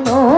কোনো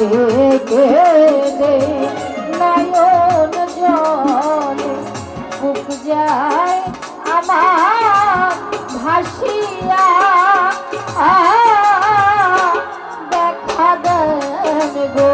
কেঁদে নয়ন জলে বুক যায় আমার ভাসিয়া। দেখা দেন গো।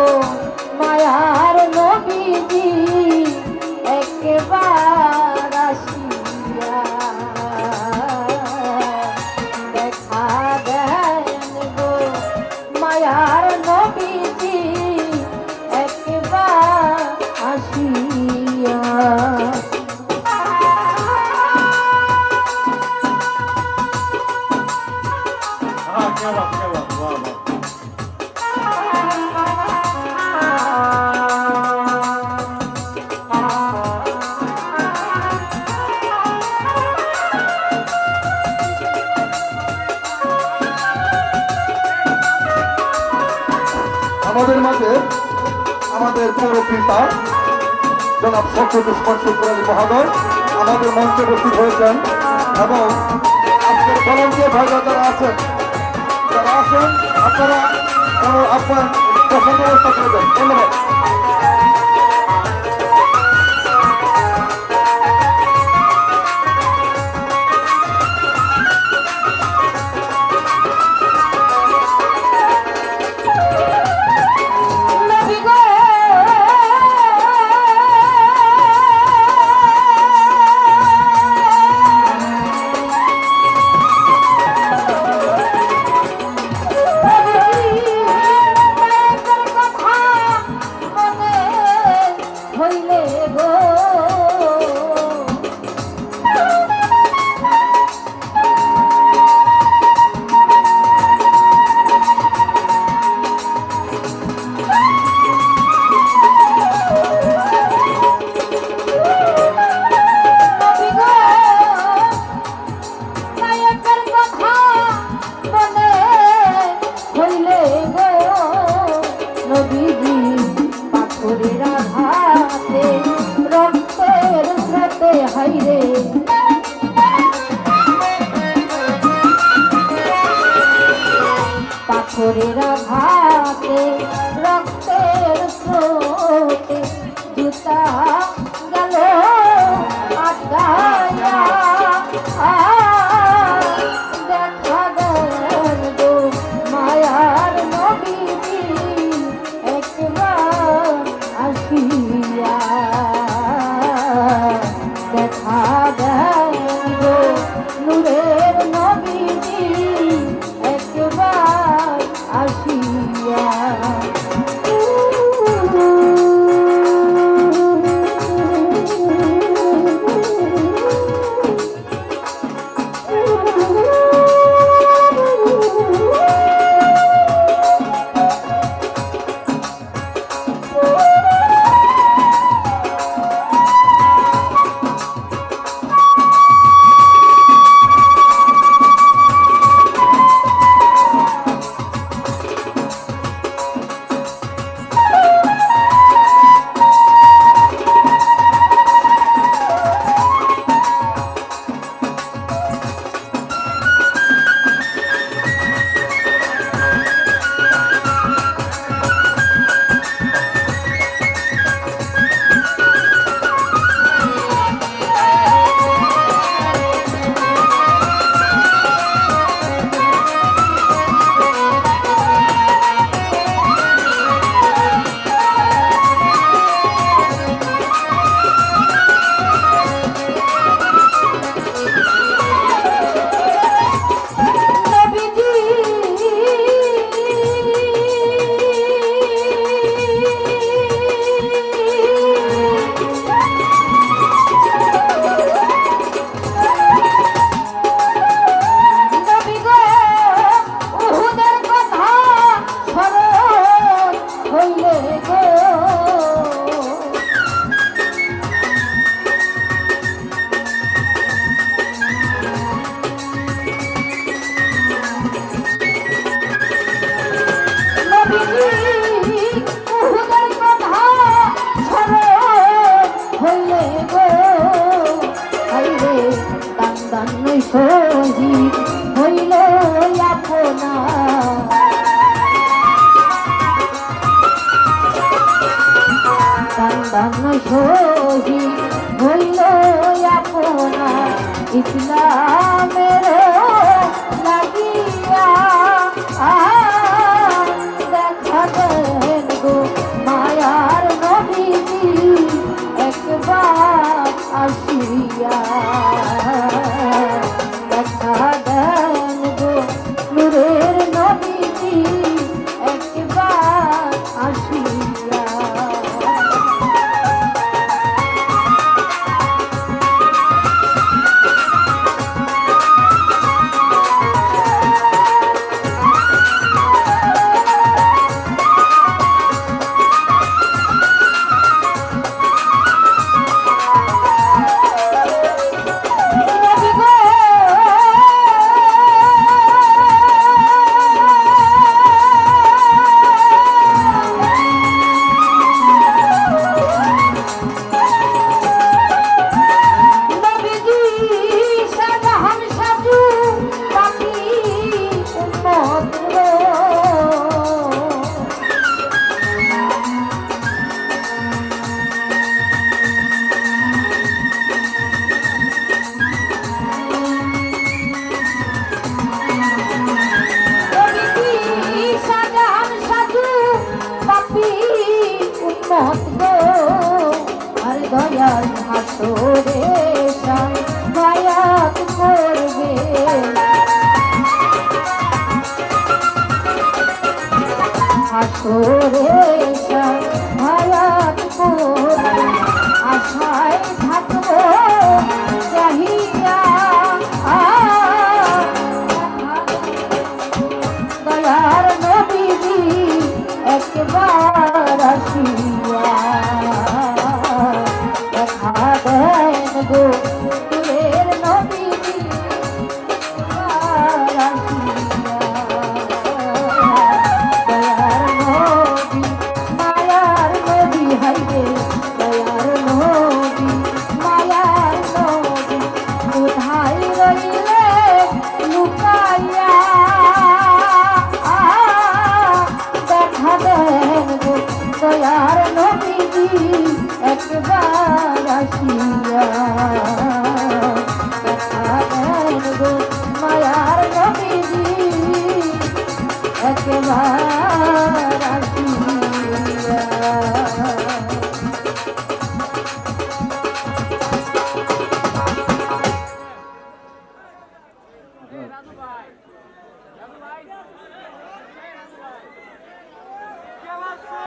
জনাব সক্রত স্পর্শ করালি মহাদয় আমাদের মঞ্চে উপস্থিত হয়েছেন এবং আজকের ভলান্টিয়ার ভাইরা যারা আছেন যারা আছেন আপনারা আপনার ব্যবস্থা করে দেন। ধন্যবাদ। মায়াত করবে আশায় থাকব একবার